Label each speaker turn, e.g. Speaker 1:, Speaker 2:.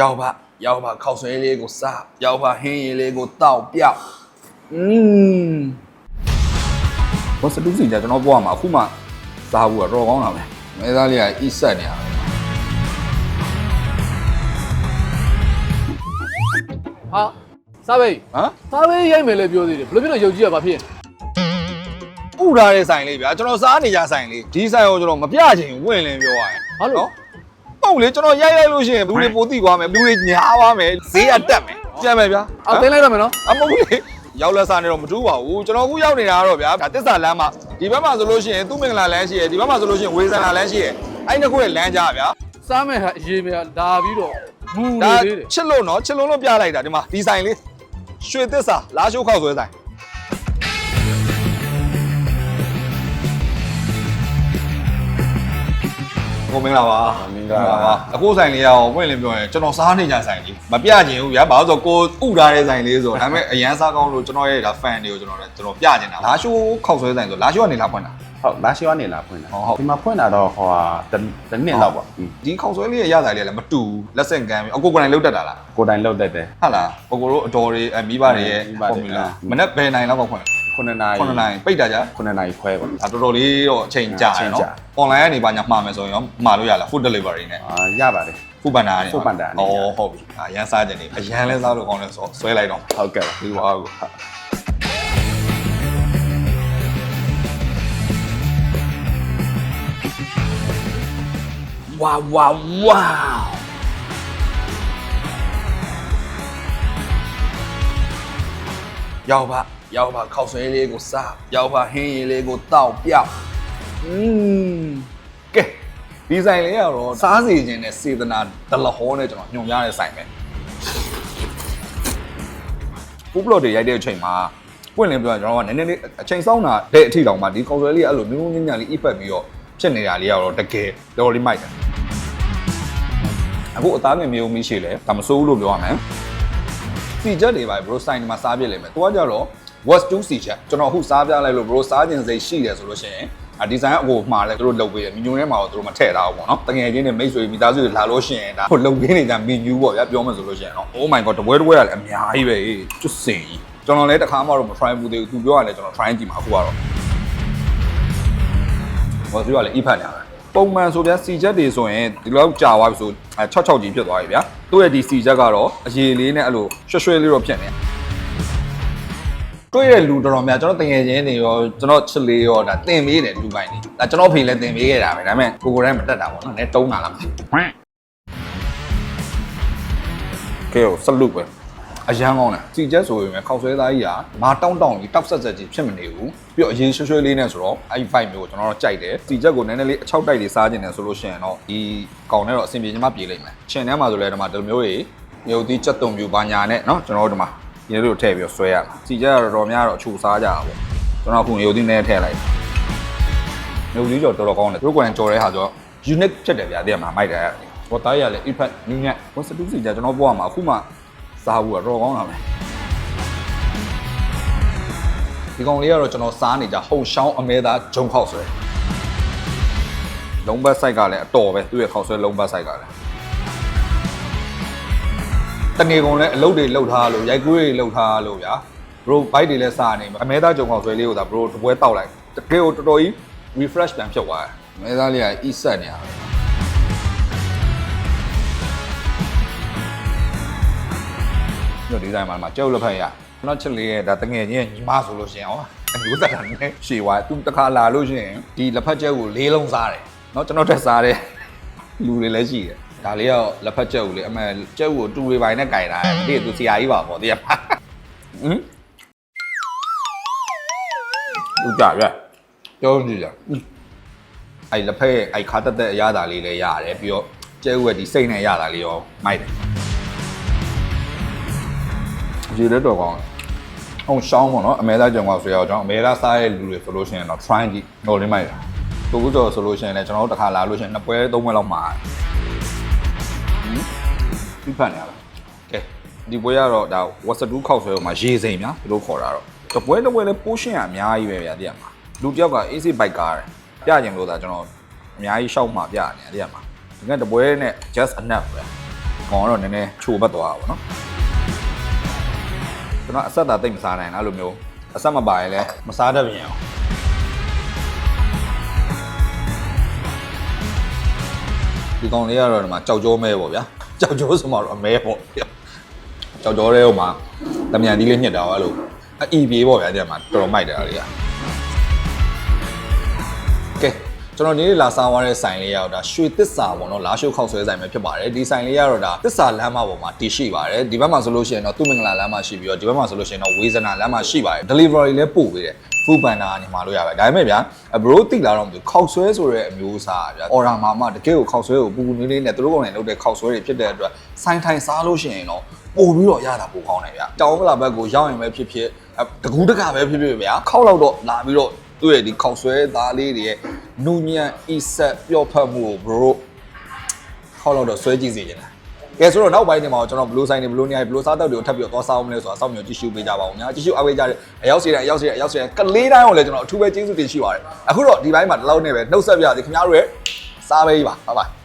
Speaker 1: ရောက်ပါရောက်ပါခောက်ဆွဲလေးကိုစားရောက်ပါဟင်းရည်လေးကိုတောက်ပြောက်อืมဘောစတူးစီကြကျွန်တော်ပြောရမှာအခုမှစားဖို့ကတော့ကောင်းတာပဲမဲသားလေးကအီဆက်နေရပဲ
Speaker 2: ဟာစားဘေး
Speaker 1: ဟမ်
Speaker 2: စားဘေးရိုက်မယ်လေပြောသေးတယ်ဘယ်လိုဖြစ်လို့ယုံကြည်ရပါဖြစ်
Speaker 1: ဥထားတဲ့ဆိုင်လေးဗျာကျွန်တော်စားနေကြဆိုင်လေးဒီဆိုင်ကိုကျွန်တော်မပြချင်ဘူးဝင်လင်းပြောရရင်
Speaker 2: ဟာလို့
Speaker 1: ဟုတ်လေကျွန်တော်ရိုက်ရိုက်လို့ရှိရင်လူတွေပိုသိသွားမယ်လူတွေညားသွားမယ်ဈေးကတက်မယ်ကြမ်းမယ်ဗျာ
Speaker 2: အော်တင်းလိုက်တော့မယ်နော်
Speaker 1: အမဟုတ်ဘူးလေရောက်လက်စားနေတော့မတူးပါဘူးကျွန်တော်အခုရောက်နေတာကတော့ဗျာဒါတစ္ဆာလမ်းမှာဒီဘက်မှာဆိုလို့ရှိရင်သူ့မင်္ဂလာလမ်းရှိရယ်ဒီဘက်မှာဆိုလို့ရှိရင်ဝေဆန္ဒလမ်းရှိရယ်အဲ့နှစ်ခုရဲ့လမ်းကြားဗျာ
Speaker 2: စားမယ်ဟာအရေးမယ်လာပြီးတော့မူ
Speaker 1: ဒါ
Speaker 2: နေသေးတယ်
Speaker 1: ချစ်လို့နော်ချစ်လို့လို့ပြလိုက်တာဒီမှာဒီဆိုင်လေးရွှေတစ္ဆာလာရှိုးခောက်ဆွဲဆိုင် ကိုမင်္ဂလာပါ
Speaker 3: မင်္ဂလာပါ
Speaker 1: အခုဆိုင်လေးရောဝင်လင်းပြောရင်ကျွန်တော်စားနေကြဆိုင်လေးမပြချင်ဘူးဗျာဘာလို့ဆိုကိုဥထားတဲ့ဆိုင်လေးဆိုဒါပေမဲ့အရန်စားကောင်းလို့ကျွန်တော်ရဲ့ဒါ fan တွေကိုကျွန်တော်လည်းကျွန်တော်ပြချင်တာလာရှိုးခောက်ဆွဲဆိုင်ဆိုလာရှိုးကနေလာဖွင့်တာ
Speaker 3: ဟုတ်လာရှိကနေလာဖွင့်တာ
Speaker 1: ဟုတ်ဟုတ်
Speaker 3: ဒီမှာဖွင့်တာတော့ဟိုဟာတစ်တစ်နှစ်လောက်ပါอืม
Speaker 1: ဒီခောက်ဆွဲလေးရဲ့ရဆိုင်လေးလည်းမတူဘူးလက်ဆင့်ကမ်းပြီးအကိုကိုယ်တိုင်လုတ်တတ်တာလား
Speaker 3: ကိုယ်တိုင်လောက်တတ်တယ်
Speaker 1: ဟုတ်လားကိုကိုတို့အတော်တွေအမိဘတွေရဲ့
Speaker 3: မိဘတွေ
Speaker 1: formula
Speaker 3: အာ
Speaker 1: မနေ့ဘယ်နိုင်လောက်ကဖွင့်
Speaker 3: 9နာရီ
Speaker 1: 9နိုင်ပိတ်တာကြ
Speaker 3: 9နာရီခွဲပါ
Speaker 1: ဒါတော်တော်လေးတော့အချိန်ကြာတယ်
Speaker 3: အချိန်
Speaker 1: နော်
Speaker 3: ကြာ
Speaker 1: online ကနေပါညာမှာမယ်ဆိုရင်ရောမှာလို့ရလား food delivery နဲ့
Speaker 3: အာရပါတယ်
Speaker 1: food panda နဲ့
Speaker 3: Food Panda နဲ့
Speaker 1: ဩဟုတ်ပြီအရန်စားကြတယ်အရန်လဲစားလို့ကောင်းလဲဆိုဆွဲလိုက်တော့
Speaker 3: ဟုတ်ကဲ့ပါ
Speaker 1: ဒီဝါကိုဝါဝါဝါရောက်ပါ ရောက်ပါခောက်ဆွဲလေးကိုစားရောက်ပါဟင်းရည်လေးကိုတောက်ပြောက်อืมကဲဒီဆိုင်လေးကတော့စားစီခြင်းနဲ့စေတနာဒလဟောနဲ့ကျွန်တော်ညွန်ရတဲ့ဆိုင်ပဲဖူးဘလော့တွေရိုက်တဲ့အချိန်မှာပွင့်လင်းပြောရင်ကျွန်တော်ကနည်းနည်းလေးအချိန်စောင်းတာတဲ့အထိတောင်မှဒီကောင်ဆွဲလေးကအဲ့လိုမျိုးမျိုးညံ့ညံ့လေး effect ပြီးတော့ဖြစ်နေတာလေးကတော့တကယ်တော်တော်လေးမိုက်တယ်အခုအသားငယ်မျိုးမရှိလေဒါမစိုးဘူးလို့ပြောရမယ်စီချက်တွေပါဘရိုဆိုင်ဒီမှာစားပြစ်လိမ့်မယ်သူကကြတော့ was 2စီချက်ကျွန်တော်အခုစားပြလိုက်လို့ဘရိုစားခြင်းစိတ်ရှိတယ်ဆိုလို့ရှိရင်အဒီဇိုင်းအကိုမှားလဲသူတို့လုပ်ပေးတယ်မီနူထဲမှာတော့သူတို့မထည့်ထားဘူးပေါ့နော်တကယ်ချင်းနဲ့မိတ်ဆွေမိသားစုတွေလာလို့ရှိရင်ဒါဟိုလုပ်ပေးနေတာမီနူပေါ့ဗျာပြောမှဆိုလို့ရှိရင်တော့ oh my god တပွဲတပွဲကလည်းအများကြီးပဲကျွတ်စင်ကြီးကျွန်တော်လည်းတစ်ခါမှတော့မ try ဘူးသေးဘူးသူပြောရတယ်ကျွန်တော် try ကြည့်မှာအခုကတော့ဘာသူကလည်း e-pad ညာပုံမှန်ဆိုဗျာစီချက်တွေဆိုရင်ဒီလောက်ကြာသွားပြီဆိုအဲ66ကြီးဖြစ်သွားပြီဗျာသူ့ရဲ့ဒီစီချက်ကတော့အရေလေးနဲ့အဲ့လိုရွှွှဲရွှဲလေးတော့ဖြစ်နေတယ် တွေ့တဲ့လူတော်တော်များကျွန်တော်တငယ်ချင်းတွေရောကျွန်တော်ချစ်လေးရောဒါတင်ပေးတယ်လူပိုင်းနေဒါကျွန်တော်ဖေလည်းတင်ပေးခဲ့တာပဲဒါပေမဲ့ကိုကိုတိုင်းမတက်တာပေါ့နော်နည်းတုံးတာလားမသိဘူးကဲဆလုပဲအရန်ကောင်းတယ်စီချက်ဆိုရင်ခောက်ဆွဲသားကြီးကမာတောင်းတောင်းကြီးတောက်ဆက်ဆက်ကြီးဖြစ်မနေဘူးပြီးတော့အရင်ရွှွှဲရွှဲလေးနဲ့ဆိုတော့အဲ့ဒီ vibe မျိုးကိုကျွန်တော်တို့ကြိုက်တယ်စီချက်ကိုနည်းနည်းလေးအချောက်တိုက်လေးစားခြင်းတယ်ဆိုလို့ရှိရင်တော့ဒီကောင်နဲ့တော့အဆင်ပြေချင်မှပြေလိမ့်မယ်ရှင်ထဲမှာဆိုလဲဒီမှာဒီလိုမျိုးကြီးမျိုးသီးချက်တုံပြူပါညာနဲ့เนาะကျွန်တော်တို့ဒီမှာ ဒီလိုထည့်ပြီးဆွဲရမှာစီကြတော့တော်များတော့အချူစားကြတာပေါ့ကျွန်တော်အခုရုပ်သီးနဲ့ထည့်လိုက်ရုပ်သီးကြော်တော်တော်ကောင်းတယ်သူတို့ကိုယ်တိုင်ကြော်တဲ့ဟာဆိုတော့ unique ဖြစ်တယ်ဗျာတကယ်မှာမိုက်တယ်ဘောသားရလည်း effect နည်းနည်းဘောစတူးစီကြကျွန်တော်ပြောရမှာအခုမှစားဖို့တော့တော်ကောင်းတာပဲဒီကောင်လေးကတော့ကျွန်တော်စားနေကြဟုံရှောင်းအမဲသားဂျုံခောက်ဆွဲလုံးဘတ်ဆိုင်ကလည်းအတော်ပဲသူ့ရဲ့ခောက်ဆွဲလုံးဘတ်ဆိုင်ကလည်း တငယ်ကုန်လည်းအလုပ်တွေလုပ်ထားလို့ရိုက်ကူးတွေလုပ်ထားလို့ဗျာဘရိုဘိုက်တွေလည်းစားနေမှာအမဲသားကြုံအောင်ဆွဲလေးကိုသာဘရိုတပွဲတောက်လိုက်တကယ်ကိုတော်တော်ကြီး refresh ပြန်ဖြစ်သွားတယ်အမဲသားလေးက e set နေရတယ်ညဒီဇိုင်းမှာမှာကြောက်လက်ဖက်ရကျွန်တော်ချစ်လေးရဲ့ဒါတငယ်ချင်းရဲ့ညီမဆိုလို့ရှိရင်ဟောအမျိုးသားနဲ့ရှေ့ဝါသူတစ်ခါလာလို့ရှိရင်ဒီလက်ဖက်ကျက်ကိုလေးလုံးစားတယ်เนาะကျွန်တော်တက်စားတယ် လူတွေလည်းရှိတယ် ဒါလေးကတော့လက်ဖက်ကျက်ကိုလေအမှန်ကျက်ကိုတူတွေပိုင်းနဲ့ကြိုင်တာမသိသူဆရာကြီးပါပေါ့တရားဟမ်သူကြပြပြောကြည့်ကြအဲ့လက်ဖက်ရဲ့အဲ့ခါတက်တက်အရသာလေးလည်းရတယ်ပြီးတော့ကျဲဝက်ဒီစိတ်နဲ့ရတာလေးရောမိုက်တယ်ဒီလက်တော့ကောင်းအောင်ရှောင်းပေါ့နော်အမဲသားကြုံကဆိုရအောင်ကျွန်တော်အမဲသားစားရဲ့လူတွေဆိုလို့ရှိရင်တော့ try ကြည့်ဟိုလေးမိုက်တာတူကူကြော်ဆိုလို့ရှိရင်လည်းကျွန်တော်တို့တစ်ခါလာလို့ရှိရင်နှစ်ပွဲသုံးပွဲလောက်မှာ ပြဖတ်နေရလားကဲဒီပွဲကတော့ဒါဝတ်စတူးခောက်ဆွဲမှာရေစိမ်များဘယ်လိုခေါ်တာတော့တပွဲတစ်ပွဲလဲပိုးရှင်းရအများကြီးပဲဗျာတည့်ရမှာလူတစ်ယောက်က AC bike ကားတယ်ပြကြင်လို့ဒါကျွန်တော်အများကြီးရှောက်မှပြနေတယ်တည့်ရမှာဒီကတပွဲနဲ့ just enough ပဲကောင်ကတော့နည်းနည်းချိုပတ်သွားတာပေါ့နော်ကျွန်တော်အဆက်သာတိတ်မစားနိုင်ဘူးအဲ့လိုမျိုးအဆက်မပါရင်လည်းမစားတတ်ပြန်အောင် ဒီကောင်လေးကတော့ဒီမှာကြောက်ကြောမဲပေါ့ဗျာကြောက်ကြောဆိုမှတော့အမဲပေါ့ဗျာကြောက်ကြောတဲ့ဟိုမှာတမြန်သီးလေးညှစ်တာအဲ့လိုအအီပြေးပေါ့ဗျာဒီမှာတော်တော်မိုက်တယ်အဲ့လေးကကဲ ကျွန်တော်ဒီနေ့လာစားသွားတဲ့ဆိုင်လေးရောက်တာရွှေသစ္စာပေါ့နော်လာရှုခောက်ဆွဲဆိုင်ပဲဖြစ်ပါတယ်ဒီဆိုင်လေးကတော့ဒါသစ္စာလမ်းမပေါ်မှာတည်ရှိပါတယ်ဒီဘက်မှာဆိုလို့ရှိရင်တော့သူမင်္ဂလာလမ်းမှာရှိပြီးတော့ဒီဘက်မှာဆိုလို့ရှိရင်တော့ဝေဇနာလမ်းမှာရှိပါတယ် delivery လည်းပို့ပေးတယ် food panda ကနေမှာလို့ရပါတယ်ဒါပေမဲ့ဗျာဘရိုးတိလာတော့မသိဘူးခောက်ဆွဲဆိုတဲ့အမျိုးအစားဗျာ order မှာမှတကယ်ကိုခောက်ဆွဲကိုပူပူနွေးနွေးနဲ့သူတို့ကောင်တွေလုပ်တဲ့ခောက်ဆွဲတွေဖြစ်တဲ့အတွက်ဆိုင်ထိုင်စားလို့ရှိရင်တော့ပို့ပြီးတော့ရတာပိုကောင်းတယ်ဗျာတောင်းမလာဘက်ကိုရောက်ရင်ပဲဖြစ်ဖြစ်တကူးတကပဲဖြစ်ဖြစ်ဗျာခောက်လောက်တော့လာပြီးတော့သူ့ရဲ့ဒီခောက်ဆွဲသားလေးတွေရဲ့ နူညံ့အီဆက်ပျော့ဖတ်မှုကို bro ခောက်လောက်တော့ဆွဲကြည့်စီနေတာကဲဆိုတော့နောက်ပိုင်းနေမှာကျွန်တော်ဘလူးဆိုင်တွေဘလူးနေရာဘလူးစားတောက်တွေကိုထပ်ပြီးတော့သွားစားအောင်မလဲဆိုတာစောင့်မျှော်ကြည့်ရှုပေးကြပါဦးညာကြည့်ရှုအားပေးကြတဲ့အရောက်စီတဲ့အရောက်စီတဲ့အရောက်စီတဲ့ကလေးတိုင်းကိုလည်းကျွန်တော်အထူးပဲကျေးဇူးတင်ရှိပါတယ်အခုတော့ဒီဘိုင်းမှာဒီလောက်နဲ့ပဲနှုတ်ဆက်ပြစီခင်ဗျားတို့ရဲ့စားပေးပါဘိုင်ဘိုင်